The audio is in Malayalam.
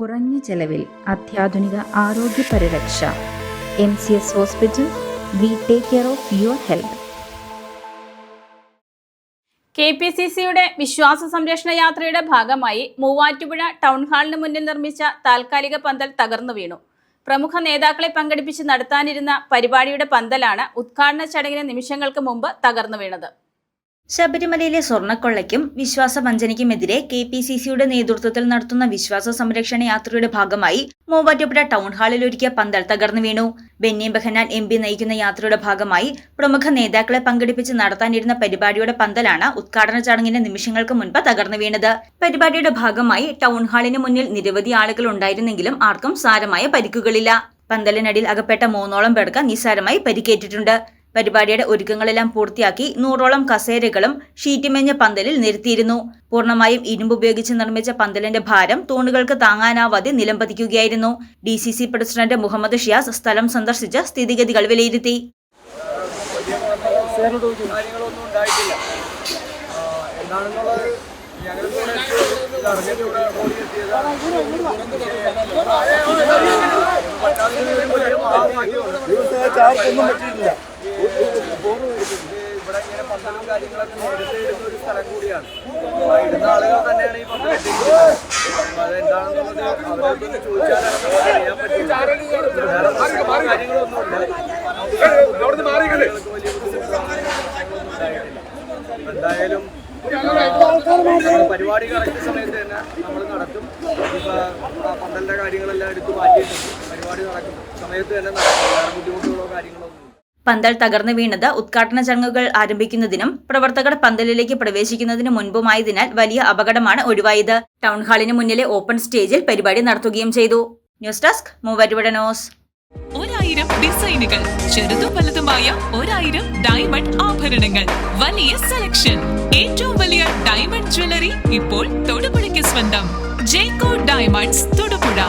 കുറഞ്ഞ ചെലവിൽ അത്യാധുനിക ആരോഗ്യ പരിരക്ഷ. M C S hospital we take care of your health. K P C സിയുടെ വിശ്വാസ സംരക്ഷണ യാത്രയുടെ ഭാഗമായി മൂവാറ്റുപുഴ ടൗൺ ഹാളിന് മുന്നിൽ നിർമ്മിച്ച താൽക്കാലിക പന്തൽ തകർന്നു വീണു. പ്രമുഖ നേതാക്കളെ പങ്കെടുപ്പിച്ച് നടത്താനിരുന്ന പരിപാടിയുടെ പന്തലാണ് ഉദ്ഘാടന ചടങ്ങിന് നിമിഷങ്ങൾക്ക് മുമ്പ് തകർന്നു വീണത്. ശബരിമലയിലെ സ്വർണക്കൊള്ളയ്ക്കും വിശ്വാസവഞ്ചനയ്ക്കുമെതിരെ കെ പി സി സിയുടെ നേതൃത്വത്തിൽ നടത്തുന്ന വിശ്വാസ സംരക്ഷണ യാത്രയുടെ ഭാഗമായി മൂവാറ്റുപുഴ ടൗൺ ഹാളിൽ ഒരുക്കിയ പന്തൽ തകർന്നു വീണു. ബെന്നി ബെഹനാൻ എം പി നയിക്കുന്ന യാത്രയുടെ ഭാഗമായി പ്രമുഖ നേതാക്കളെ പങ്കെടുപ്പിച്ച് നടത്താനിരുന്ന പരിപാടിയുടെ പന്തലാണ് ഉദ്ഘാടന ചടങ്ങിന്റെ നിമിഷങ്ങൾക്ക് മുൻപ് തകർന്നു വീണത്. പരിപാടിയുടെ ഭാഗമായി ടൗൺ ഹാളിന് മുന്നിൽ നിരവധി ആളുകൾ ഉണ്ടായിരുന്നെങ്കിലും ആർക്കും സാരമായ പരിക്കുകളില്ല. പന്തലിനടിയിൽ അകപ്പെട്ട മൂന്നോളം പേർക്ക് നിസ്സാരമായി പരിക്കേറ്റിട്ടുണ്ട്. പരിപാടിയുടെ ഒരുക്കങ്ങളെല്ലാം പൂർത്തിയാക്കി നൂറോളം കസേരകളും ഷീറ്റിമെഞ്ഞ പന്തലിൽ നിരത്തിയിരുന്നു പൂർണമായും ഇരുമ്പ് ഉപയോഗിച്ച് നിർമ്മിച്ച പന്തലിന്റെ ഭാരം തൂണുകൾക്ക് താങ്ങാനാവാതെ നിലംപതിക്കുകയായിരുന്നു D C C president Muhammad Shiyas സ്ഥലം സന്ദർശിച്ച് സ്ഥിതിഗതികൾ വിലയിരുത്തി എന്താണെന്നുള്ളത് ഞങ്ങൾ അറിഞ്ഞിട്ട് ഇവിടെ ഇങ്ങനെ പന്തലും കാര്യങ്ങളൊക്കെ നേരത്തെ ഇടുന്ന ഒരു സ്ഥലം കൂടിയാണ്. ഇടുന്ന ആളുകൾ തന്നെയാണ് ഈ പന്തൽ അതെന്താണെന്നുള്ളത് അവരോട് കാര്യങ്ങളൊന്നുമില്ല. എന്തായാലും പരിപാടി കറക്റ്റ് സമയത്ത് തന്നെ നമ്മൾ നടത്തും ഇപ്പൊ പന്തലിന്റെ കാര്യങ്ങളെല്ലാം എടുത്ത് മാറ്റിയിട്ടുണ്ട് പരിപാടി നടക്കും. സമയത്ത് തന്നെ നടക്കും. വേറെ ബുദ്ധിമുട്ടുകളോ കാര്യങ്ങളോ ഒന്നും പന്തൽ തകർന്നു വീണത് ഉദ്ഘാടന ചടങ്ങുകൾ ആരംഭിക്കുന്നതിനും പ്രവർത്തകർ പന്തലിലേക്ക് പ്രവേശിക്കുന്നതിനു മുൻപുമായതിനാൽ വലിയ അപകടമാണ് ഒഴിവായത്. ടൗൺ ഹാളിന് മുന്നിലെ ഓപ്പൺ സ്റ്റേജിൽ പരിപാടി നടത്തുകയും ചെയ്തു. News desk news. ഒരായിരം ഡിസൈനുകൾ ചെറുതും വലുതുമായ ഒരായിരം ഡയമണ്ട് ആഭരണങ്ങൾ. വലിയ സെലക്ഷൻ ഏറ്റവും വലിയ ഡയമണ്ട് ജ്വല്ലറി ഇപ്പോൾ തൊടുപുഴയ്ക്ക് സ്വന്തം. ജേക്കോ ഡയമണ്ട്സ് തൊടുപുഴ.